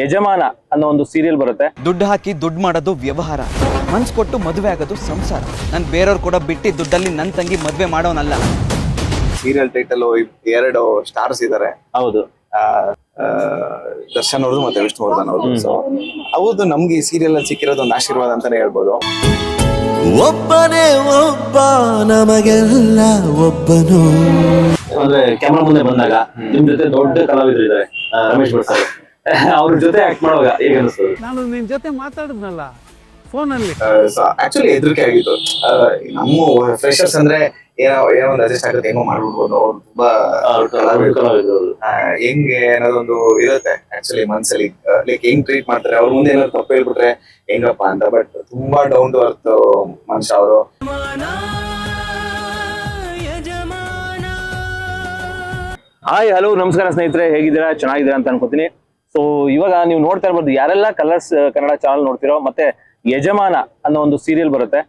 ಯಜಮಾನ ಅನ್ನೋ ಒಂದು ಸೀರಿಯಲ್ ಬರುತ್ತೆ. ದುಡ್ಡು ಹಾಕಿ ದುಡ್ಡು ಮಾಡೋದು ವ್ಯವಹಾರ. ಮನ್ಸ್ ಕೊಟ್ಟು ಮದುವೆ ಆಗೋದು ಸಂಸಾರ. ನಾನು ಬೇರೆಯವ್ರು ಕೂಡ ಬಿಟ್ಟಿ ದುಡ್ಡಲ್ಲಿ ನನ್ನ ತಂಗಿ ಮದುವೆ ಮಾಡೋನಲ್ಲ. ಸೀರಿಯಲ್ ಟೈಟಲ್ ಎರಡು ಸ್ಟಾರ್ಸ್ ಇದಾರೆ. ಹೌದು. ದರ್ಶನ್ ಅವ್ರದ್ದು ಮತ್ತೆ ವಿಷ್ಣುವರ್ಧನ್ ಅವ್ರದ್ದು. ಸೊ ಹೌದು ನಮ್ಗೆ ಈ ಸೀರಿಯಲ್ ಅಲ್ಲಿ ಸಿಕ್ಕಿರೋದು ಒಂದು ಆಶೀರ್ವಾದ ಅಂತಾನೆ ಹೇಳ್ಬೋದು. ಒಬ್ಬನೇ ಒಬ್ಬ ನಮಗೆಲ್ಲ ಒಬ್ಬನು. ಅಂದ್ರೆ ಕ್ಯಾಮ್ರಾ ಮುಂದೆ ಬಂದಾಗ ನಿಮ್ ಜೊತೆ ದೊಡ್ಡ ಕಲಾವಿದರು ಇದಾರೆ ರಮೇಶ್ ಭಟ್ ಸರ್. ಅವ್ರ ಜೊತೆ ಆಕ್ಟ್ ಮಾಡುವಾಗ ಹೇಗೆ ಅನಿಸ್ತದೆ? ನಾನು ನಿನ್ ಜೊತೆ ಮಾತಾಡಿದ್ನಲ್ಲ ಫೋನ್ ಸೊ ಆಕ್ಚುಲಿ ಹೆದರಿಕೆ ಆಗಿತ್ತು. ಆ, ನಮ್ಮ ಫ್ರೆಶರ್ಸ್ ಅಂದ್ರೆ ಏನೋ ಏನೋ ಒಂದು ಅಡ್ಜಸ್ಟ್ ಆಗುತ್ತೆ ಏನೋ ಮಾಡ್ಬಿಡ್ಬೋದು. ಅವ್ರು ತುಂಬಾ ಹೆಂಗೆ ಅನ್ನೋದೊಂದು ಇರುತ್ತೆ ಆಕ್ಚುಲಿ ಮನ್ಸಲ್ಲಿ. ಲೈಕ್ ಹೆಂಗ್ ಟ್ರೀಟ್ ಮಾಡ್ತಾರೆ ಅವ್ರ ಮುಂದೆ ಏನಾದ್ರು ತಪ್ಪು ಹೇಳ್ಬಿಟ್ರೆ ಹೆಂಗಪ್ಪ ಅಂತ. ಬಟ್ ತುಂಬಾ ಡೌನ್ ಟು ಅರ್ತ್ ಮನುಷ್ಯ ಅವರು. ಹಾಯ್ ಹಲೋ ನಮಸ್ಕಾರ ಸ್ನೇಹಿತರೆ ಹೇಗಿದ್ದೀರಾ? ಚೆನ್ನಾಗಿದ್ದೀರಾ ಅಂತ ಅನ್ಕೋತೀನಿ. ಸೊ ಇವಾಗ ನೀವು ನೋಡ್ತಾ ಇರ್ಬೋದು ಯಾರೆಲ್ಲ ಕಲರ್ಸ್ ಕನ್ನಡ ಚಾನಲ್ ನೋಡ್ತಿರೋ ಮತ್ತೆ ಯಜಮಾನ ಅನ್ನೋ ಒಂದು ಸೀರಿಯಲ್ ಬರುತ್ತೆ.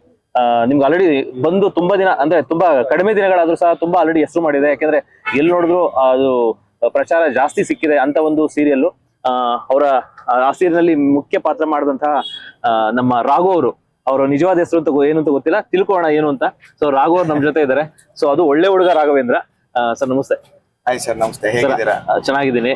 ನಿಮ್ಗೆ ಆಲ್ರೆಡಿ ಬಂದು ತುಂಬಾ ದಿನ ಅಂದ್ರೆ ತುಂಬಾ ಕಡಿಮೆ ದಿನಗಳಾದ್ರೂ ಸಹ ತುಂಬಾ ಆಲ್ರೆಡಿ ಹೆಸರು ಮಾಡಿದೆ. ಯಾಕಂದ್ರೆ ಎಲ್ಲಿ ನೋಡಿದ್ರು ಅದು ಪ್ರಚಾರ ಜಾಸ್ತಿ ಸಿಕ್ಕಿದೆ ಅಂತ ಒಂದು ಸೀರಿಯಲ್ ಅವರ ಆ ಸೀರಿಯಲ್ ಮುಖ್ಯ ಪಾತ್ರ ಮಾಡಿದಂತಹ ನಮ್ಮ ರಾಘು ಅವರು. ಅವರ ನಿಜವಾದ ಹೆಸರು ಅಂತ ಏನು ಅಂತ ಗೊತ್ತಿಲ್ಲ. ತಿಳ್ಕೊಳ್ಳೋಣ ಏನು ಅಂತ. ಸೊ ರಾಘು ಅವ್ರು ನಮ್ಮ ಜೊತೆ ಇದ್ದಾರೆ. ಸೊ ಅದು ಒಳ್ಳೆ ಹುಡುಗ ರಾಘವೇಂದ್ರ. ಸರ್ ನಮಸ್ತೆ. ಹಾಯ್ ಸರ್ ನಮಸ್ತೆ. ಹೇಗಿದ್ದೀರಾ? ಚೆನ್ನಾಗಿದ್ದೀನಿ.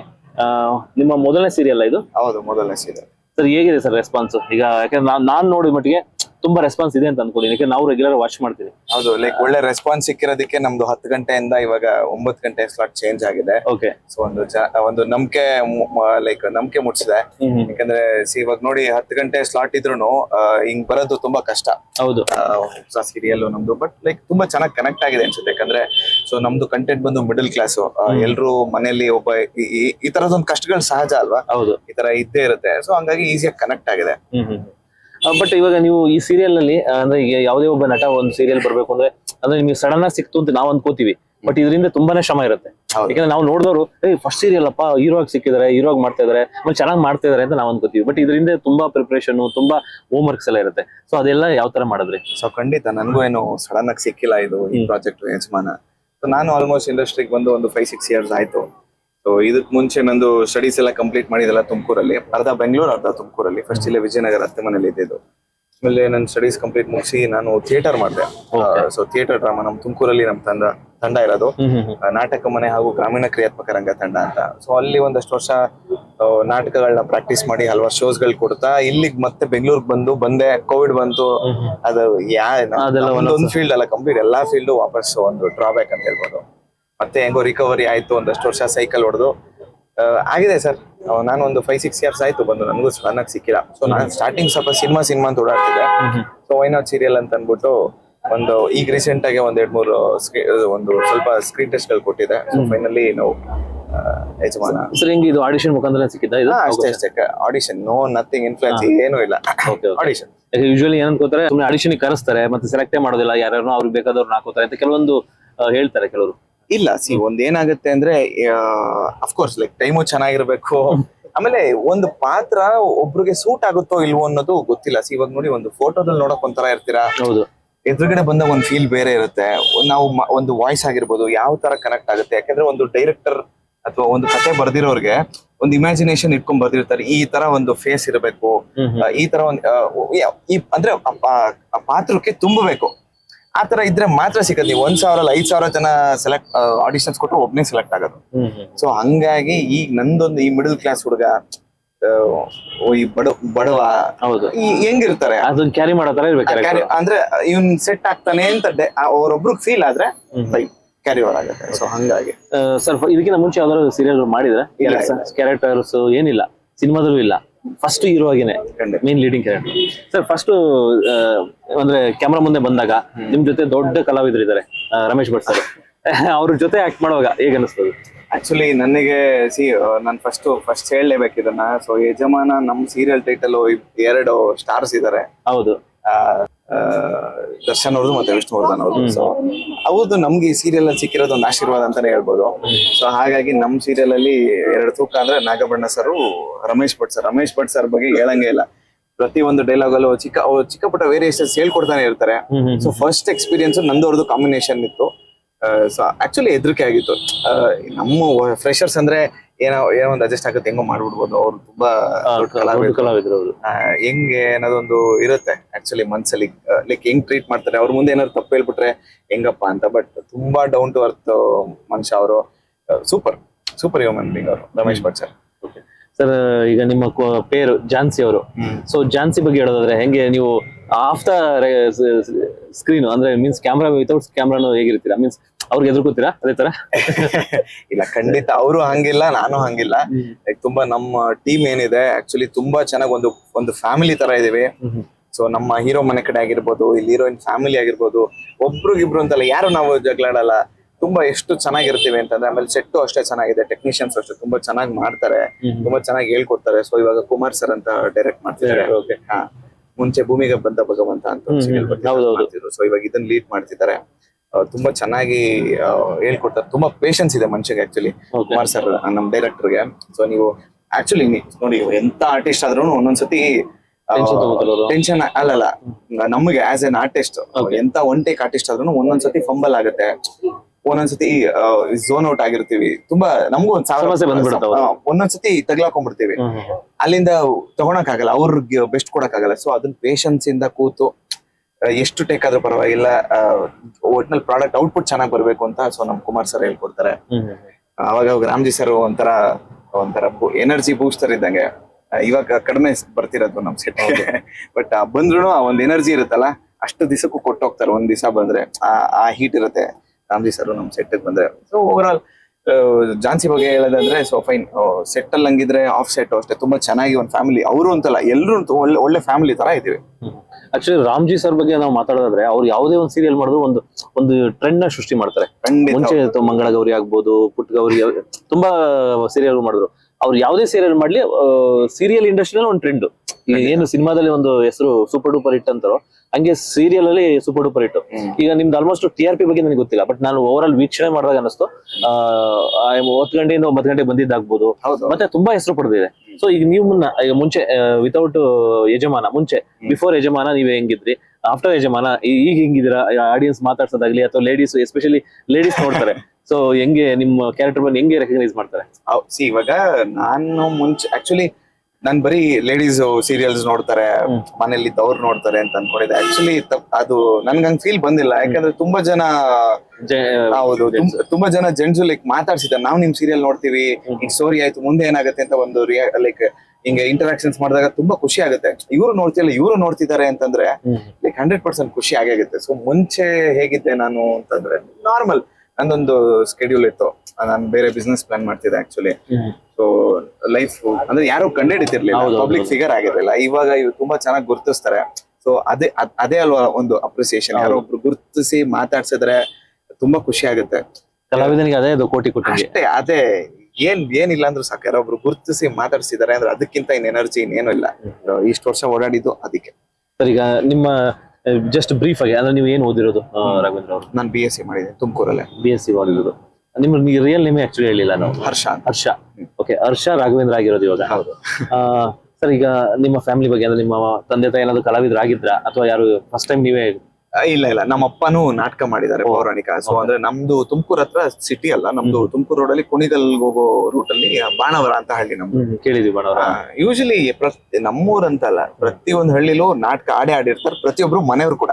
ನಿಮ್ಮ ಮೊದಲನೇ ಸೀರಿಯಲ್ ಇದು? ಹೌದು ಮೊದಲನೇ ಸೀರಿಯಲ್ ಸರ್ ಹೇಗಿದೆ ಸರ್ ರೆಸ್ಪಾನ್ಸ್ ಈಗ ಯಾಕಂದ್ರೆ ನಾನ್ ನಾನ್ ನೋಡಿದ ಮಟ್ಟಿಗೆ ತುಂಬಾ ರೆಸ್ಪಾನ್ಸ್ ಇದೆ ಅಂತ ಅನ್ಕೊಳ್ಳಿ ಯಾಕೆ ನಾವು ರೆಗ್ಯುಲರ್ ವಾಚ್ ಮಾಡ್ತೀವಿ. ಹೌದು ಲೈಕ್ ಒಳ್ಳೆ ರೆಸ್ಪಾನ್ಸ್ ಸಿಕ್ಕಿರೋದಕ್ಕೆ ನಮ್ದು ಹತ್ತು ಗಂಟೆಯಿಂದ ಇವಾಗ ಒಂಬತ್ತು ಗಂಟೆ ಸ್ಲಾಟ್ ಚೇಂಜ್ ಆಗಿದೆ. ಓಕೆ ಸೊ ಒಂದು ಜ- ಒಂದು ನಂಬಿಕೆ ಲೈಕ್ ನಂಬಿಕೆ ಮುಟ್ಸಿದೆ ಯಾಕಂದ್ರೆ see, ಇವಾಗ ನೋಡಿ ಹತ್ತು ಗಂಟೆ ಸ್ಲಾಟ್ ಇದ್ರು ಹಿಂಗ್ ಬರೋದು ತುಂಬಾ ಕಷ್ಟ. ಹೌದು. ಹೊಸ ಸೀರಿಯಲ್ ನಮ್ದು ಬಟ್ ಲೈಕ್ ತುಂಬಾ ಚೆನ್ನಾಗಿ ಕನೆಕ್ಟ್ ಆಗಿದೆ ಅನ್ಸುತ್ತೆ. ಯಾಕಂದ್ರೆ ಸೊ ನಮ್ದು ಕಂಟೆಂಟ್ ಬಂದು ಮಿಡಲ್ ಕ್ಲಾಸ್ ಎಲ್ರು ಮನೆಯಲ್ಲಿ ಒಬ್ಬ ಈ- ಈ- ಈ ತರದೊಂದು ಕಷ್ಟಗಳು ಸಹಜ ಅಲ್ವಾ? ಹೌದು. ಈ ತರ ಇದ್ದೇ ಇರುತ್ತೆ. ಸೊ ಹಂಗಾಗಿ ಈಸಿಯಾಗಿ ಕನೆಕ್ಟ್ ಆಗಿದೆ. ಬಟ್ ಇವಾಗ ನೀವು ಈ ಸೀರಿಯಲ್ನಲ್ಲಿ ಅಂದ್ರೆ ಈಗ ಯಾವುದೇ ಒಬ್ಬ ನಟ ಒಂದು ಸೀರಿಯಲ್ ಬರ್ಬೇಕು ಅಂದ್ರೆ ಅಂದ್ರೆ ನಿಮಗೆ ಸಡನ್ ಆಗಿ ಸಿಕ್ತು ಅಂತ ನಾವ್ ಅನ್ಕೋತೀವಿ. ಬಟ್ ಇದರಿಂದ ತುಂಬಾನೇ ಶ್ರಮ ಇರುತ್ತೆ. ಯಾಕಂದ್ರೆ ನಾವು ನೋಡಿದವರು ಏ ಫಸ್ಟ್ ಸೀರಿಯಲ್ ಅಪ್ಪ ಹೀರೋ ಆಗಿ ಸಿಕ್ಕಿದ್ದಾರೆ ಹೀರೋ ಆಗಿ ಮಾಡ್ತಾ ಇದಾರೆ ಮತ್ತೆ ಚೆನ್ನಾಗಿ ಮಾಡ್ತಾ ಇದಾರೆ ಅಂತ ನಾವು ಅನ್ಕೋತೀವಿ. ಬಟ್ ಇದರಿಂದ ತುಂಬಾ ಪ್ರಿಪರೇಷನ್ ತುಂಬಾ ಹೋಮ್ ವರ್ಕ್ಸ್ ಎಲ್ಲ ಇರುತ್ತೆ. ಸೊ ಅದೆಲ್ಲ ಯಾವ ತರ ಮಾಡಿದ್ರಿ? ಸೊ ಖಂಡಿತ ನನಗೂ ಏನು ಸಡನ್ ಆಗಿ ಸಿಕ್ಕಿಲ್ಲ ಇದು ಈ ಪ್ರಾಜೆಕ್ಟ್ ಯಜಮಾನ. ಸೊ ನಾನು ಆಲ್ಮೋಸ್ಟ್ ಇಂಡಸ್ಟ್ರಿಗೆ ಬಂದು ಒಂದು ಫೈವ್ ಸಿಕ್ಸ್ ಇಯರ್ಸ್ ಆಯ್ತು. ಸೊ ಇದಕ್ ಮುಂಚೆ ನಂದು ಸ್ಟಡೀಸ್ ಎಲ್ಲ ಕಂಪ್ಲೀಟ್ ಮಾಡಿದೆಲ್ಲ ತುಮಕೂರಲ್ಲಿ. ಅರ್ಧ ಬೆಂಗಳೂರು ಅರ್ಧ ತುಮಕೂರಲ್ಲಿ. ಫಸ್ಟ್ ಇಲ್ಲೇ ವಿಜಯನಗರ ಅತ್ತೆ ಮನೇಲಿ ಇದ್ದಿದ್ದು ಆಮೇಲೆ ನನ್ನ ಸ್ಟಡೀಸ್ ಕಂಪ್ಲೀಟ್ ಮುಗಿಸಿ ನಾನು ಥಿಯೇಟರ್ ಮಾಡಿದೆ. ಸೊ ಥಿಯೇಟರ್ ಡ್ರಾಮಾ ನಮ್ಮ ತುಮಕೂರಲ್ಲಿ ನಮ್ಮ ತಂಡ ತಂಡ ಇರೋದು. ನಾಟಕ ಮನೆ ಹಾಗೂ ಗ್ರಾಮೀಣ ಕ್ರಿಯಾತ್ಮಕ ರಂಗ ತಂಡ ಅಂತ. ಸೊ ಅಲ್ಲಿ ಒಂದಷ್ಟು ವರ್ಷ ನಾಟಕಗಳನ್ನ ಪ್ರಾಕ್ಟೀಸ್ ಮಾಡಿ ಹಲವಾರು ಶೋಸ್ಗಳು ಕೊಡ್ತಾ ಇಲ್ಲಿಗೆ ಮತ್ತೆ ಬೆಂಗಳೂರಿಗೆ ಬಂದು ಬಂದೆ ಕೋವಿಡ್ ಬಂತು. ಅದು ಯಾ ಒಂದೊಂದು ಫೀಲ್ಡ್ ಅಲ್ಲ ಕಂಪ್ಲೀಟ್ ಎಲ್ಲಾ ಫೀಲ್ಡ್ ವಾಪಸ್ ಒಂದು ಡ್ರಾಬ್ಯಾಕ್ ಅಂತ ಹೇಳ್ಬೋದು. ಮತ್ತೆ ಹೆಂಗೋ ರಿಕವರಿ ಆಯ್ತು ಒಂದಷ್ಟು ವರ್ಷ ಸೈಕಲ್ ಹೊಡೆದು. ಆಗಿದೆ ಸರ್. ನಾನು ಒಂದು ಫೈವ್ ಸಿಕ್ಸ್ ಇಯರ್ಸ್ ಆಯ್ತು ಬಂದು ನನಗೂ ಆಗಿ ಸಿಕ್ಕಿಲ್ಲ. ಸೊ ನಾನು ಸ್ಟಾರ್ಟಿಂಗ್ ಸ್ವಲ್ಪ ಸಿನಿಮಾ ಸಿನಿಮಾ ಅಂತ ಓಡಾಡ್ತಿದ್ದೆ. ಸೊ ವೈನಾಟ್ ಸೀರಿಯಲ್ ಅಂತ ಅಂದ್ಬಿಟ್ಟು ಒಂದು ಈಗ ರೀಸೆಂಟ್ ಆಗಿ ಒಂದ್ ಎರಡ್ ಮೂರು ಒಂದು ಸ್ವಲ್ಪ ಸ್ಕ್ರೀನ್ ಟೆಸ್ಟ್ಗಳು ಕೊಟ್ಟಿದೆ ಸೊ ಫೈನಲಿ ನಾವು ಯಜಮಾನ ಸರ್ ಹಿಂಗೆ ಇದು ಆಡಿಷನ್ ಮುಖಾಂತರ ಸಿಕ್ಕಿದ್ದ ಇದು? ಅಷ್ಟೇ ಅಷ್ಟೇ. ಆಡಿಷನ್ ನೋ ನಥಿಂಗ್ ಇನ್ಫ್ಲುಯೆನ್ಸ್ ಏನು ಇಲ್ಲ. ಆಡಿಷನ್ ಯೂಶುವಲಿ ಏನ್ ಅನ್ಕೋತಾರೆ ಸುಮ್ಮನೆ ಆಡಿಷನ್ ಕರೆಸ್ತಾರೆ ಮತ್ತೆ ಸೆಲೆಕ್ಟೇ ಮಾಡೋದಿಲ್ಲ ಯಾರ್ಯಾರು ಅವ್ರಿಗೆ ಬೇಕಾದವ್ರನ್ನ ಹಾಕೋತಾರೆ ಅಂತ ಕೆಲವೊಂದು ಹೇಳ್ತಾರೆ ಕೆಲವರು. ಇಲ್ಲ ಸಿ ಒಂದ್ ಏನಾಗುತ್ತೆ ಅಂದ್ರೆ ಅಫ್ಕೋರ್ಸ್ ಲೈಕ್ ಟೈಮು ಚೆನ್ನಾಗಿರ್ಬೇಕು. ಆಮೇಲೆ ಒಂದು ಪಾತ್ರ ಒಬ್ರಿಗೆ ಸೂಟ್ ಆಗುತ್ತೋ ಇಲ್ವೋ ಅನ್ನೋದು ಗೊತ್ತಿಲ್ಲ. ಸಿ ಇವಾಗ ನೋಡಿ ಒಂದು ಫೋಟೋದಲ್ಲಿ ನೋಡಕ್ ಒಂಥರ ಇರ್ತೀರಾ? ಹೌದು. ಎದುರುಗಡೆ ಬಂದ ಒಂದು ಫೀಲ್ ಬೇರೆ ಇರುತ್ತೆ. ನಾವು ಒಂದು ವಾಯ್ಸ್ ಆಗಿರ್ಬೋದು ಯಾವ ತರ ಕನೆಕ್ಟ್ ಆಗುತ್ತೆ. ಯಾಕಂದ್ರೆ ಒಂದು ಡೈರೆಕ್ಟರ್ ಅಥವಾ ಒಂದು ಕತೆ ಬರ್ದಿರೋರ್ಗೆ ಒಂದು ಇಮ್ಯಾಜಿನೇಷನ್ ಇಟ್ಕೊಂಡ್ ಬರ್ದಿರ್ತಾರೆ. ಈ ತರ ಒಂದು ಫೇಸ್ ಇರಬೇಕು. ಈ ತರ ಒಂದು ಅಂದ್ರೆ ಆ ಪಾತ್ರಕ್ಕೆ ತುಂಬಬೇಕು. ಆ ತರ ಇದ್ರೆ ಮಾತ್ರ ಸಿಗೋದು ನೀವು ಒಂದ್ ಸಾವಿರ ಐದ್ ಸಾವಿರ ಜನ ಸೆಲೆಕ್ಟ್ ಆಡಿಷನ್ಸ್ ಕೊಟ್ಟು ಒಬ್ನೇ ಸೆಲೆಕ್ಟ್ ಆಗೋದು. ಸೊ ಹಂಗಾಗಿ ಈಗ ನಂದೊಂದು ಈ ಮಿಡಲ್ ಕ್ಲಾಸ್ ಹುಡುಗ ಈ ಬಡ ಬಡವ ಹೌದು. ಈ ಹೆಂಗಿರ್ತಾರೆ? ಅದನ್ನ ಕ್ಯಾರಿ ಮಾಡೋ ತರ ಇರ್ಬೇಕು ಅಂದ್ರೆ ಇವನ್ ಸೆಟ್ ಆಗ್ತಾನೆ ಅಂತ ಅವ್ರೊಬ್ರು ಫೀಲ್ ಆದ್ರೆ ಕ್ಯಾರಿ ಓವರ್ ಆಗುತ್ತೆ. ಸೊ ಹಂಗಾಗಿ. ಸರ್ ಇದಕ್ಕಿಂತ ಮುಂಚೆ ಯಾವ್ದಾದ್ರು ಸೀರಿಯಲ್ ಮಾಡಿದ್ರೆ? ಕ್ಯಾರೆಕ್ಟರ್ಸ್ ಏನಿಲ್ಲ. ಸಿನಿಮಾದಲ್ಲೂ ಇಲ್ಲ. First hero ಆಗಿನೇ. Main leading character sir first ಅಂದ್ರೆ ಕ್ಯಾಮ್ರಾ ಮುಂದೆ ಬಂದಾಗ ನಿಮ್ ಜೊತೆ ದೊಡ್ಡ ಕಲಾವಿದ್ರು ಇದಾರೆ ಆ, ರಮೇಶ್ ಭಟ್ ಸರ್ ಅವ್ರ ಜೊತೆ ಆಕ್ಟ್ ಮಾಡುವಾಗ ಹೇಗೆ ಅನಿಸ್ತದೆ? ಆಕ್ಚುಲಿ ನನಗೆ ಸಿ ನಾನು ಫಸ್ಟ್ ಫಸ್ಟ್ ಹೇಳಲೇಬೇಕು ಇದನ್ನ. ಸೊ ಯಜಮಾನ ನಮ್ ಸೀರಿಯಲ್ ಟೈಟಲ್ ಎರಡು ಸ್ಟಾರ್ಸ್ ಇದಾರೆ. ಹೌದು. ದರ್ಶನ್ ಅವ್ರದ್ದು ಮತ್ತೆ ವಿಷ್ಣುವರ್ಧನ್ ಅವ್ರದ್ದು. ಸೊ ಹೌದು ನಮ್ಗೆ ಈ ಸೀರಿಯಲ್ ಅಲ್ಲಿ ಸಿಕ್ಕಿರೋದು ಒಂದು ಆಶೀರ್ವಾದ ಅಂತಾನೆ ಹೇಳ್ಬೋದು. ಸೊ ಹಾಗಾಗಿ ನಮ್ ಸೀರಿಯಲ್ ಅಲ್ಲಿ ಎರಡು ತೂಕ ಅಂದ್ರೆ Nagabanna sir Ramesh Bhat sir Ramesh Bhat sir ಬಗ್ಗೆ ಹೇಳಂಗೆ ಇಲ್ಲ. ಪ್ರತಿ ಒಂದು ಡೈಲಾಗ್ ಅಲ್ಲೂ ಚಿಕ್ಕ ಅವ್ರು ಚಿಕ್ಕ ಪುಟ್ಟ ವೇರಿಯೇಷನ್ಸ್ ಹೇಳ್ಕೊಡ್ತಾನೆ ಇರ್ತಾರೆ. ಸೊ ಫಸ್ಟ್ ಎಕ್ಸ್ಪೀರಿಯನ್ಸ್ ನಂದು ಅವ್ರದ್ದು ಕಾಂಬಿನೇಷನ್ ಇತ್ತು. ಸೊ ಆಕ್ಚುಲಿ ಹೆದರಿಕೆ ಆಗಿತ್ತು. ನಮ್ಮ ಫ್ರೆಶರ್ಸ್ ಅಂದ್ರೆ ಏನೋ ಏನೋ ಒಂದು ಅಡ್ಜಸ್ಟ್ ಆಗುತ್ತೆ ಹೆಂಗೋ ಮಾಡ್ಬಿಡ್ಬೋದು. ಅವ್ರು ತುಂಬಾ ದೊಡ್ಡ ಕಲಾವಿದ್ರು. ಕಲಾವಿದ್ರು ಅವರು. ಆ, ಹೆಂಗೆ ಅನ್ನೋದೊಂದು ಇರುತ್ತೆ ಆಕ್ಚುಲಿ ಮನ್ಸಲ್ಲಿ. ಲೈಕ್ ಹೆಂಗ್ ಟ್ರೀಟ್ ಮಾಡ್ತಾರೆ ಅವ್ರ ಮುಂದೆ ಏನಾದ್ರು ತಪ್ಪು ಹೇಳ್ಬಿಟ್ರೆ ಹೆಂಗಪ್ಪ ಅಂತ. ಬಟ್ ತುಂಬಾ ಡೌನ್ ಟು ಅರ್ತ್ ಮನುಷ್ಯ ಅವರು. ಸೂಪರ್ ಸೂಪರ್ ಹ್ಯೂಮನ್ ಬಿಂಗ್ ಅವರು ರಮೇಶ್ ಭಟ್ ಸರ್ ಸರ್ ಈಗ ನಿಮ್ಮ ಕೊ- ಪೇರು ಜಾನ್ಸಿ ಅವರು. ಸೊ ಜಾನ್ಸಿ ಬಗ್ಗೆ ಹೇಳೋದಾದ್ರೆ ಹೆಂಗೆ ನೀವು ಆಫ್ ದ ಸ್ಕ್ರೀನ್ ಅಂದ್ರೆ ಮೀನ್ಸ್ ಕ್ಯಾಮ್ರಾ ವಿತೌಟ್ ಕ್ಯಾಮ್ರಾನು ಹೇಗಿರ್ತೀರಾ? ಮೀನ್ಸ್ ಅವ್ರಿಗೆ ಎದುರ್ಕೋತೀರಾ? ಅದೇ ತರ? ಇಲ್ಲ ಖಂಡಿತ. ಅವರು ಹಂಗಿಲ್ಲ ನಾನು ಹಂಗಿಲ್ಲ. ಲೈಕ್ ತುಂಬಾ ನಮ್ಮ ಟೀಮ್ ಏನಿದೆ ಆಕ್ಚುಲಿ ತುಂಬಾ ಚೆನ್ನಾಗಿ ಒಂದು ಒಂದು ಫ್ಯಾಮಿಲಿ ತರ ಇದೀವಿ ಸೊ ನಮ್ಮ ಹೀರೋ ಮನೆ ಕಡೆ ಆಗಿರ್ಬೋದು ಇಲ್ಲಿ ಹೀರೋಯಿನ್ ಫ್ಯಾಮಿಲಿ ಆಗಿರ್ಬೋದು ಒಬ್ರಿಗಿಬ್ರು ಅಂತಲ್ಲ ಯಾರು ನಾವು ಜಗಳಾಡಲ್ಲ ತುಂಬಾ ಎಷ್ಟು ಚೆನ್ನಾಗಿರ್ತೀವಿ ಅಂತಂದ್ರೆ ಆಮೇಲೆ ಸೆಟ್ಟು ಅಷ್ಟೇ ಚೆನ್ನಾಗಿದೆ ಟೆಕ್ನಿಷಿಯನ್ಸ್ ಅಷ್ಟೇ ತುಂಬಾ ಚೆನ್ನಾಗಿ ಮಾಡ್ತಾರೆ ತುಂಬಾ ಚೆನ್ನಾಗಿ ಹೇಳ್ಕೊಡ್ತಾರೆ. ಸೊ ಇವಾಗ ಕುಮಾರ್ ಸರ್ ಅಂತ ಡೈರೆಕ್ಟ್ ಮಾಡ್ತಿದ್ದಾರೆ. ಮುಂಚೆ ಭೂಮಿಗೆ ಬಂದ ಭಗವಂತ ಅಂತ. ಸೊ ಇವಾಗ ಇದನ್ನ ಲೀಡ್ ಮಾಡ್ತಿದ್ದಾರೆ. ತುಂಬಾ ಚೆನ್ನಾಗಿ ಹೇಳ್ಕೊಡ್ತಾರೆ. ತುಂಬಾ ಪೇಶನ್ಸ್ ಇದೆ ಮನುಷ್ಯಗೆ ಆಕ್ಚುಲಿ ಕುಮಾರ್ ಸರ್ ನಮ್ ಡೈರೆಕ್ಟರ್ಗೆ ಸೊ ನೀವು ಆಕ್ಚುಲಿ ನೋಡಿ ಎಂತ ಆರ್ಟಿಸ್ಟ್ ಆದ್ರೂ ಒಂದೊಂದ್ಸತಿ ಟೆನ್ಷನ್ ಅಲ್ಲಲ್ಲ. ನಮಗೆ ಆಸ್ ಎನ್ ಆರ್ಟಿಸ್ಟ್ ಎಂತ ಒನ್ ಟೇಕ್ ಆರ್ಟಿಸ್ಟ್ ಆದ್ರೂ ಒಂದೊಂದ್ಸತಿ ಫಂಬಲ್ ಆಗುತ್ತೆ. ಒಂದೊಂದ್ಸತಿ ಝೋನ್ ಔಟ್ ಆಗಿರ್ತೀವಿ. ತುಂಬಾ ನಮಗೂ ಒಂದ್ ಸಾವಿರ ಒಂದೊಂದ್ಸತಿ ತಗ್ಲಾಕೊಂಡ್ಬಿಡ್ತೀವಿ. ಅಲ್ಲಿಂದ ತಗೊಳಕ್ ಆಗಲ್ಲ ಅವ್ರಿಗೆ ಬೆಸ್ಟ್ ಕೊಡಕ್ ಆಗಲ್ಲ ಸೊ ಅದನ್ನ ಪೇಶನ್ಸ್ ಇಂದ ಕೂತು ಎಷ್ಟು ಟೇಕ್ ಆದ್ರೂ ಪರವಾಗಿಲ್ಲ ಒಟ್ನಲ್ಲಿ ಪ್ರಾಡಕ್ಟ್ ಔಟ್ಪುಟ್ ಚೆನ್ನಾಗಿ ಬರಬೇಕು ಅಂತ ಸೊ ನಮ್ ಕುಮಾರ್ ಸರ್ ಹೇಳ್ಕೊಡ್ತಾರೆ. ಅವಾಗ ಅವಾಗ ರಾಮ್ಜಿ ಸರ್ ಒಂಥರ ಒಂಥರ ಎನರ್ಜಿ ಬೂಸ್ಟರ್ ಇದ್ದಂಗೆ. ಇವಾಗ ಕಡಿಮೆ ಬರ್ತಿರೋದು ನಮ್ ಸೆಟ್ ಬಟ್ ಬಂದ್ರು ಆ ಒಂದ್ ಎನರ್ಜಿ ಇರುತ್ತಲ್ಲ ಅಷ್ಟು ದಿವಸಕ್ಕೂ ಕೊಟ್ಟೋಗ್ತಾರೆ ಒಂದ್ ದಿವಸ ಬಂದ್ರೆ ಆ ಆ ಹೀಟ್ ಇರುತ್ತೆ. ರಾಮ್ಜಿ ಸರ್ ನಮ್ ಸೆಟ್ ಬಂದ್ರೆ. ಸೊ ಓವರ್ ಆಲ್ ಜಾನ್ಸಿ ಬಗ್ಗೆ ಹೇಳೋದಾದ್ರೆ ಸೊ ಫೈನ್ ಸೆಟ್ ಅಲ್ಲಿ ಹಂಗಿದ್ರೆ ಆಫ್ ಸೆಟ್ ಅಷ್ಟೇ. ತುಂಬಾ ಚೆನ್ನಾಗಿ ಒಂದ್ ಫ್ಯಾಮಿಲಿ ಅವರು ಅಂತಲ್ಲ ಎಲ್ಲರೂ ಒಳ್ಳೆ ಒಳ್ಳೆ ಫ್ಯಾಮಿಲಿ ತರ ಇದೀವಿ ಆಕ್ಚುಲಿ ರಾಮ್ಜಿ ಸರ್ ಬಗ್ಗೆ ನಾವು ಮಾತಾಡೋದಾದ್ರೆ ಅವ್ರು ಯಾವುದೇ ಒಂದು ಸೀರಿಯಲ್ ಮಾಡಿದ್ರು ಒಂದು ಒಂದು ಟ್ರೆಂಡ್ನ ಸೃಷ್ಟಿ ಮಾಡ್ತಾರೆ. ಮುಂಚೆ ಮಂಗಳ ಗೌರಿ ಆಗ್ಬೋದು ಪುಟ್ಟ ಗೌರಿ ತುಂಬಾ ಸೀರಿಯಲ್ ಮಾಡಿದ್ರು. ಅವ್ರು ಯಾವುದೇ ಸೀರಿಯಲ್ ಮಾಡ್ಲಿ ಸೀರಿಯಲ್ ಇಂಡಸ್ಟ್ರಿಯಲ್ಲಿ ಒಂದು ಟ್ರೆಂಡ್ ಏನು ಸಿನಿಮಾದಲ್ಲಿ ಒಂದು ಹೆಸರು ಸೂಪರ್ ಡೂಪರ್ ಹಿಟ್ ಅಂತಾರೋ ಹಂಗೆ ಸೀರಿಯಲ್ ಅಲ್ಲಿ ಸೂಪರ್ ಡೂಪರ್ ಹಿಟ್ ಈಗ ನಿಮ್ದು ಆಲ್ಮೋಸ್ಟ್ ಟಿ ಆರ್ ಪಿ ಬಗ್ಗೆ ನನಗೆ ಗೊತ್ತಿಲ್ಲ ಬಟ್ ನಾನು ಓವರ್ ಆಲ್ ವೀಕ್ಷಣೆ ಮಾಡಿದಾಗ ಅನಿಸ್ತು ಹತ್ತು ಗಂಟೆಯಿಂದ ಒಂಬತ್ತು ಗಂಟೆ ಬಂದಿದ್ದಾಗ್ಬೋದು. ಮತ್ತೆ ತುಂಬಾ ಹೆಸರು ಪಡೆದಿದೆ. ಸೊ ಈಗ ನೀವು ಮುನ್ನ ಈಗ ಮುಂಚೆ ವಿತೌಟ್ ಯಜಮಾನ ಮುಂಚೆ ಬಿಫೋರ್ ಯಜಮಾನ ನೀವ್ ಹೆಂಗಿದ್ರಿ ಆಫ್ಟರ್ ಯಜಮಾನ ಈಗ ಹೆಂಗಿದ್ದೀರಾ ಆಡಿಯನ್ಸ್ ಮಾತಾಡ್ಸೋದಾಗ್ಲಿ ಅಥವಾ ಲೇಡೀಸ್ ಎಸ್ಪೆಷಲಿ ಲೇಡೀಸ್ ನೋಡ್ತಾರೆ. ಸೊ ಹೆಂಗೆ ನಿಮ್ಮ ಕ್ಯಾರೆಕ್ಟರ್ ಬಂದು ಹೆಂಗೆ ರೆಕಗ್ನೈಸ್ ಮಾಡ್ತಾರೆ? ಸಿ ಇವಾಗ ನಾನು ಮುಂಚೆ ಆಕ್ಚುಲಿ ನಾನ್ ಬರೀ ಲೇಡೀಸ್ ಸೀರಿಯಲ್ಸ್ ನೋಡ್ತಾರೆ ಮನೇಲಿ ಅವ್ರು ನೋಡ್ತಾರೆ ಅಂತ ಅನ್ಕೊಂಡಿದ್ದೆ. ಆಕ್ಚುಲಿ ಅದು ನನ್ಗೆ ಹಂಗ್ ಫೀಲ್ ಬಂದಿಲ್ಲ. ಯಾಕಂದ್ರೆ ತುಂಬಾ ಜನ ಹೌದು ತುಂಬಾ ಜನ ಜೆಂಟ್ಸ್ ಲೈಕ್ ಮಾತಾಡ್ಸಿದ್ದಾರೆ. ನಾವು ನಿಮ್ ಸೀರಿಯಲ್ ನೋಡ್ತೀವಿ ಈಗ ಸ್ಟೋರಿ ಆಯ್ತು ಮುಂದೆ ಏನಾಗುತ್ತೆ ಅಂತ ಒಂದು ಲೈಕ್ ಹಿಂಗೆ ಇಂಟರಾಕ್ಷನ್ಸ್ ಮಾಡಿದಾಗ ತುಂಬಾ ಖುಷಿ ಆಗುತ್ತೆ. ಇವರು ನೋಡ್ತಿಲ್ಲ ಇವರು ನೋಡ್ತಿದ್ದಾರೆ ಅಂತಂದ್ರೆ ಲೈಕ್ ಹಂಡ್ರೆಡ್ ಪರ್ಸೆಂಟ್ ಖುಷಿ ಆಗೇ ಆಗುತ್ತೆ. ಸೊ ಮುಂಚೆ ಹೇಗಿದ್ದೆ ನಾನು ಅಂತಂದ್ರೆ ನಾರ್ಮಲ್ ನಂದೊಂದು ಸ್ಕೆಡ್ಯೂಲ್ ಇತ್ತು. ನಾನು ಬೇರೆ ಬಿಸ್ನೆಸ್ ಪ್ಲಾನ್ ಮಾಡ್ತಿದ್ದೆ ಆಕ್ಚುಲಿ ಸೊ ಲೈಫ್ ಅಂದ್ರೆ ಯಾರು ಕಂಡು ಹಿಡಿತಿರ್ಲಿಲ್ಲ ಪಬ್ಲಿಕ್. ಫಿಗರ್ ಆಗಿರ್ಲಿಲ್ಲ. ಇವಾಗ ಇವ್ರು ತುಂಬಾ ಚೆನ್ನಾಗಿ ಗುರ್ತಿಸ್ತಾರೆ. ಸೊ ಅದೇ ಅದೇ ಅಲ್ವಾ ಒಂದು ಅಪ್ರಿಸಿಯೇಷನ್ ಯಾರೋ ಒಬ್ರು ಗುರ್ತಿಸಿ ಮಾತಾಡ್ಸಿದ್ರೆ ತುಂಬಾ ಖುಷಿ ಆಗುತ್ತೆ. ಕಲಾವಿದನಿಗೆ ಅದೇ ಅದು ಕೋಟಿ ಕೊಟ್ಟು ಅಷ್ಟೇ ಅದೇ ಏನ್ ಏನಿಲ್ಲ ಅಂದ್ರೂ ಸಾಕು. ಯಾರೋ ಒಬ್ರು ಗುರ್ತಿಸಿ ಮಾತಾಡ್ಸಿದಾರೆ ಅಂದ್ರೆ ಅದಕ್ಕಿಂತ ಇನ್ ಎನರ್ಜಿ ಇನ್ನೇನು ಇಲ್ಲ. ಇಷ್ಟು ವರ್ಷ ಓಡಾಡಿದ್ದು ಅದಕ್ಕೆ. ಸರ್ ಈಗ ನಿಮ್ಮ ಜಸ್ಟ್ ಬ್ರೀಫ್ ಆಗಿ ಅಂದ್ರೆ ನೀವು ಏನ್ ಓದಿರೋದು? ಆ, ರಾಘವೇಂದ್ರ ಅವರು. ನಾನು ಬಿ ಎಸ್ ಸಿ ಮಾಡಿದೆ ತುಮಕೂರಲ್ಲೇ. ಬಿ ಎಸ್ ಸಿ ಓದಿರೋದು ನಿಮ್ಮ ರಿಯಲ್ ನೇಮ್ ಆಕ್ಚುಲಿ ಹೇಳಿಲ್ಲ ನಾವು. ಹರ್ಷ ಅಂತ. ಹರ್ಷ. ಓಕೆ ಹರ್ಷ ರಾಘವೇಂದ್ರ ಆಗಿರೋದು ಇವಾಗ. ಹೌದು. ಸರ್ ಈಗ ನಿಮ್ಮ ಫ್ಯಾಮಿಲಿ ಬಗ್ಗೆ ಅಂದ್ರೆ ನಿಮ್ಮ ತಂದೆ ತಾಯಿ ಏನಾದ್ರು ಕಲಾವಿದರಾಗಿದ್ರಾ? ಅಥವಾ ಯಾರು ಫಸ್ಟ್ ಟೈಮ್ ನೀವೇ ಇಲ್ಲ ಇಲ್ಲ. ನಮ್ಮ ಅಪ್ಪನೂ ನಾಟಕ ಮಾಡಿದ್ದಾರೆ ಪೌರಾಣಿಕ. ಸೊ ಅಂದ್ರೆ ನಮ್ದು ತುಮಕೂರ್ ಹತ್ರ ಸಿಟಿ ಅಲ್ಲ ನಮ್ದು ತುಮಕೂರು ರೋಡ್ ಅಲ್ಲಿ ಕುಣಿಗಲ್ ಹೋಗೋ ರೂಟ್ ಅಲ್ಲಿ ಬಾಣವರ ಅಂತ ಹಳ್ಳಿ ನಮ್ದು. ಕೇಳಿದ್ವಿ ಬಾಣವರ. ಯೂಶಲಿ ನಮ್ಮೂರ್ ಪ್ರತಿ ಒಂದ್ ಹಳ್ಳಿಲೂ ನಾಟಕ ಆಡೇ ಆಡಿರ್ತಾರೆ ಪ್ರತಿಯೊಬ್ರು ಮನೆಯವ್ರು ಕೂಡ.